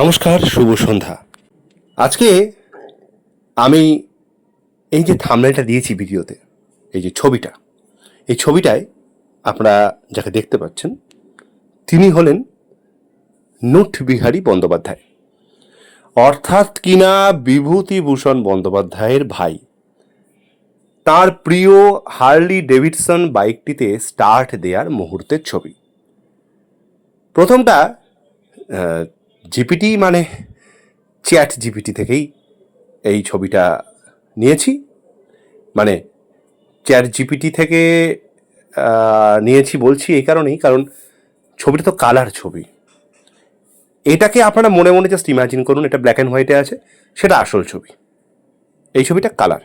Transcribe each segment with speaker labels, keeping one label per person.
Speaker 1: নমস্কার, শুভ সন্ধ্যা। আজকে আমি এই যে থামনেলটা দিয়েছি ভিডিওতে, এই যে ছবিটা, এই ছবিটায় আপনারা যাকে দেখতে পাচ্ছেন, তিনি হলেন নুট বিহারী বন্দ্যোপাধ্যায়। অর্থাৎ কিনা বিভূতিভূষণ বন্দ্যোপাধ্যায়ের ভাই। তার প্রিয় হার্লি ডেভিডসন বাইকটিতে স্টার্ট দেওয়ার মুহূর্তের ছবি। প্রথমটা জিপিটি মানে চ্যাট জিপিটি থেকেই এই ছবিটা নিয়েছি। মানে চ্যাট জিপিটি থেকে নিয়েছি বলছি এই কারণেই, কারণ ছবিটা তো কালার ছবি। এটাকে আপনারা মনে মনে জাস্ট ইমাজিন করুন, এটা ব্ল্যাক অ্যান্ড হোয়াইটে আছে, সেটা আসল ছবি। এই ছবিটা কালার।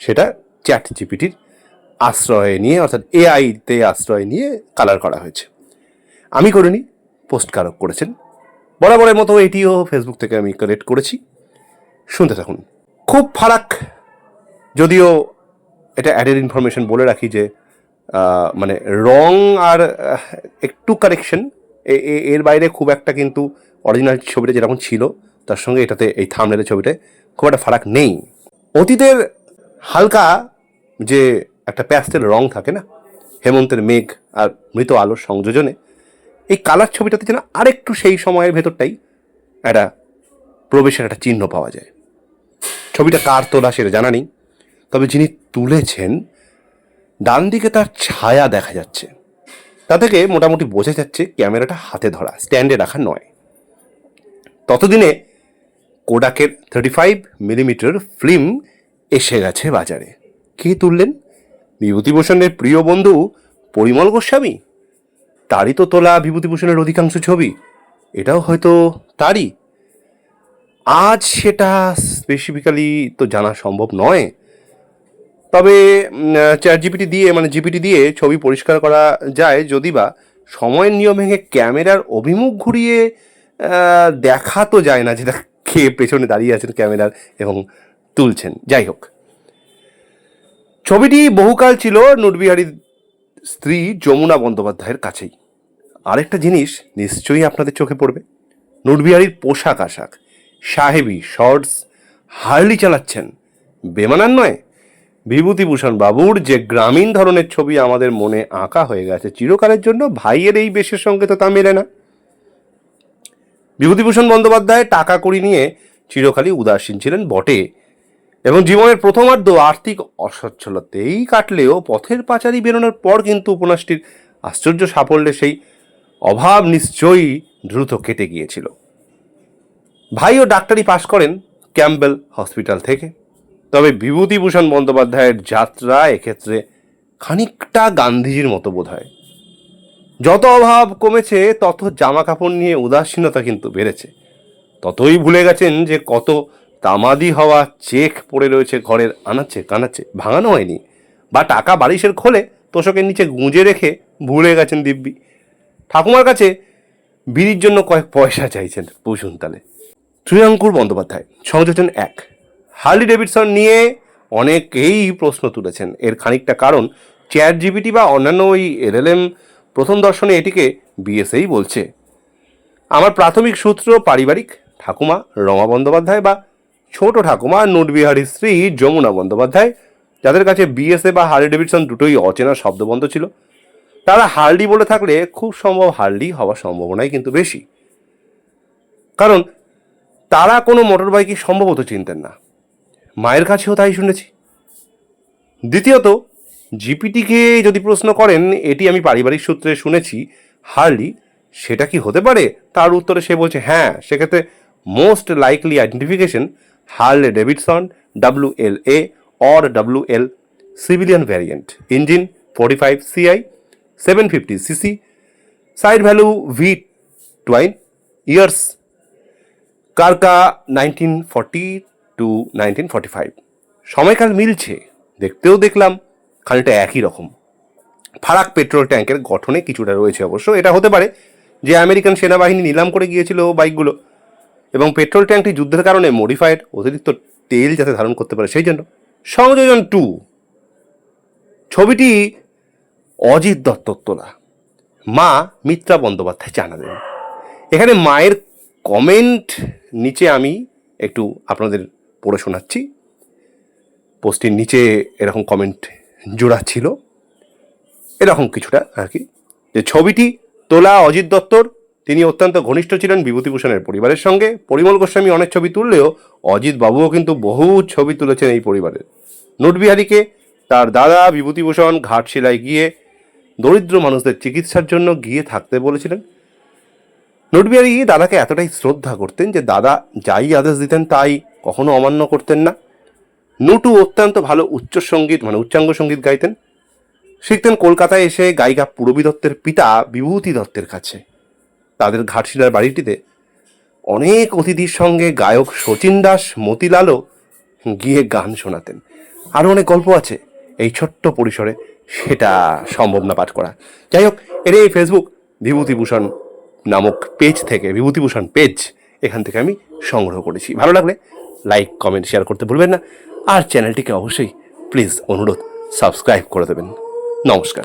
Speaker 1: সেটা চ্যাট জিপিটির আশ্রয় নিয়ে, অর্থাৎ এআইতে আশ্রয় নিয়ে কালার করা হয়েছে। আমি করিনি, পোস্টকারক করেছেন। বরাবরের মতো এটিও ফেসবুক থেকে আমি কালেক্ট করেছি। শুনতে থাকুন। খুব ফারাক, যদিও এটা অ্যাডেড ইনফরমেশন বলে রাখি যে মানে রং আর একটু কারেকশন এর বাইরে খুব একটা কিন্তু অরিজিনাল ছবিটা যেরকম ছিল, তার সঙ্গে এটাতে এই থামনেলের ছবিটায় খুব একটা ফারাক নেই। অতীতের হালকা যে একটা প্যাস্টেল রং থাকে না, হেমন্তের মেঘ আর মৃত আলোর সংযোজনে এই কালার ছবিটাতে যেন আরেকটু সেই সময়ের ভেতরটাই একটা প্রবেশের একটা চিহ্ন পাওয়া যায়। ছবিটা কার তোলা সেটা জানা নেই, তবে যিনি তুলেছেন, ডান দিকে তার ছায়া দেখা যাচ্ছে। তা থেকে মোটামুটি বোঝা যাচ্ছে ক্যামেরাটা হাতে ধরা, স্ট্যান্ডে রাখা নয়। ততদিনে কোডাকের থার্টি ফাইভ মিলিমিটার ফিল্ম এসে গেছে বাজারে। কে তুললেন? বিভূতিভূষণের প্রিয় বন্ধু পরিমল গোস্বামী। তারই তো তোলা বিভূতিভূষণের অধিকাংশ ছবি। এটাও হয়তো তারই। আজ সেটা স্পেসিফিক্যালি তো জানা সম্ভব নয়। তবে চ্যাট জিপিটি দিয়ে মানে জিপিটি দিয়ে ছবি পরিষ্কার করা যায় যদি বা সময়ের নিয়ম ভেঙে ক্যামেরার অভিমুখ ঘুরিয়ে দেখা তো যায় না যেটা কে পেছনে দাঁড়িয়ে আছেন ক্যামেরার এবং তুলছেন। যাই হোক। ছবিটি বহুকাল ছিল নুটবিহারীর স্ত্রী যমুনা বন্দ্যোপাধ্যায়ের কাছেই। আরেকটা জিনিস নিশ্চয়ই আপনাদের চোখে পড়বে। নুটবিহারীর পোশাক আশাক, সাহেবি শর্টস হার্লি চালাচ্ছেন। বেমানান নয়। বিভূতিভূষণ বাবুর যে গ্রামীণ ধরনের ছবি আমাদের মনে আঁকা হয়ে গেছে, চিরকালের জন্য ভাইয়ের এই বেশের সঙ্গে তো তা মেলে না। বিভূতিভূষণ বন্দ্যোপাধ্যায় টাকা কড়ি নিয়ে চিরকালই উদাসীন ছিলেন বটে এবং জীবনের প্রথমার্ধ আর্থিক অসচ্ছলতেই কাটলেও পথের পাচারি বেরোনোর পর কিন্তু উপন্যাসটির আশ্চর্য সাফল্যে সেই অভাব নিশ্চয়ই দ্রুত কেটে গিয়েছিল। ভাইও ডাক্তারি পাশ করেন ক্যাম্বেল হসপিটাল থেকে। তবে বিভূতিভূষণ বন্দ্যোপাধ্যায়ের যাত্রা এক্ষেত্রে খানিকটা গান্ধীজির মতো বোধ হয় যত অভাব কমেছে, তত জামা কাপড় নিয়ে উদাসীনতা কিন্তু বেড়েছে। ততই ভুলে গেছেন যে কত তামাদি হওয়া চেক পড়ে রয়েছে ঘরের আনাচ্ছে কানাচ্ছে ভাঙানো হয়নি। বা টাকা বালিশের খোলে তোষকের নিচে গুঁজে রেখে ভুলে গেছেন দিব্যি। ঠাকুমার কাছে বিড়ির জন্য কয়েক পয়সা চাইছেন বসুনতালে শ্রীঙ্কুর বন্দ্যোপাধ্যায় সংযোজন এক। হার্লি ডেভিডসন নিয়ে অনেকেই প্রশ্ন তুলেছেন। এর খানিকটা কারণ চ্যাট জিপিটি বা অন্যান্য ওই এলএলএম প্রথম দর্শনে এটিকে বিএসএই বলছে। আমার প্রাথমিক সূত্র পারিবারিক, ঠাকুমা রমা বন্দ্যোপাধ্যায় বা ছোট ঠাকুমা নোটবিহারীর স্ত্রী যমুনা বন্দ্যোপাধ্যায়, যাদের কাছে বিএসএ বা হার্লি ডেভিডসন দুটোই অচেনা শব্দবন্ধ ছিল। তারা হার্লি বলে থাকলে খুব সম্ভব হার্লি হওয়ার সম্ভাবনাই কিন্তু বেশি। কারণ তারা কোনো মোটর বাইকই সম্ভবত চিনতেন না। মায়ের কাছেও তাই শুনেছি। দ্বিতীয়ত, জিপিটিকে যদি প্রশ্ন করেন, এটি আমি পারিবারিক সূত্রে শুনেছি হার্লি সেটা কি হতে পারে? তার উত্তরে সে বলছে হ্যাঁ সেক্ষেত্রে most likely identification Harley Davidson, W L A, or W L civilian variant. Engine forty five CI seven fifty CC side valve V twin years কারকা nineteen forty two nineteen forty five সময়কাল মিলছে, দেখতেও দেখলাম খানিকটা একই রকম। ফারাক petrol ট্যাঙ্কের গঠনে কিছুটা রয়েছে অবশ্য, এটা হতে পারে যে আমেরিকান সেনাবাহিনী নিলাম করে গিয়েছিল বাইকগুলো এবং পেট্রোল ট্যাঙ্কটি যুদ্ধের কারণে মডিফাইড অতিরিক্ত তেল যাতে ধারণ করতে পারে সেই জন্য। সংযোজন টু, ছবিটি অজিত দত্তর তোলা মা মিত্রা বন্দ্যোপাধ্যায় জানালেন এখানে মায়ের কমেন্ট নিচে আমি একটু আপনাদের পড়ে শোনাচ্ছি। পোস্টের নিচে এরকম কমেন্ট জোড়া ছিল। এরকম কিছুটা আর কি। যে ছবিটি তোলা অজিত দত্তর, তিনি অত্যন্ত ঘনিষ্ঠ ছিলেন বিভূতিভূষণের পরিবারের সঙ্গে। পরিমল গোস্বামী অনেক ছবি তুললেও অজিত বাবুও কিন্তু বহু ছবি তুলেছেন এই পরিবারের। নোটবিহারীকে তার দাদা বিভূতিভূষণ ঘাট ঘাটশিলায় গিয়ে দরিদ্র মানুষদের চিকিৎসার জন্য গিয়ে থাকতে বলেছিলেন। নোটবিহারী দাদাকে এতটাই শ্রদ্ধা করতেন যে দাদা যাই আদেশ দিতেন তাই কখনো অমান্য করতেন না। নুটু অত্যন্ত ভালো উচ্চ সংগীত মানে উচ্চাঙ্গ সংগীত গাইতেন। শিখতেন কলকাতায় এসে গায়িকা পূরবী দত্তের পিতা বিভূতি দত্তের কাছে। তাদের ঘাটশিলার বাড়িটিতে অনেক অতিথির সঙ্গে গায়ক শচীন দাস, মতিলালও গিয়ে গান শোনাতেন। আরও অনেক গল্প আছে এই ছোট্ট পরিসরে। সেটা সম্ভব না পাঠ করা। যাই হোক এর এই ফেসবুক বিভূতিভূষণ নামক পেজ থেকে, বিভূতিভূষণ পেজ এখান থেকে আমি সংগ্রহ করেছি। ভালো লাগলে লাইক কমেন্ট শেয়ার করতে ভুলবেন না। আর চ্যানেলটিকে অবশ্যই প্লিজ অনুরোধ সাবস্ক্রাইব করে দেবেন। নমস্কার।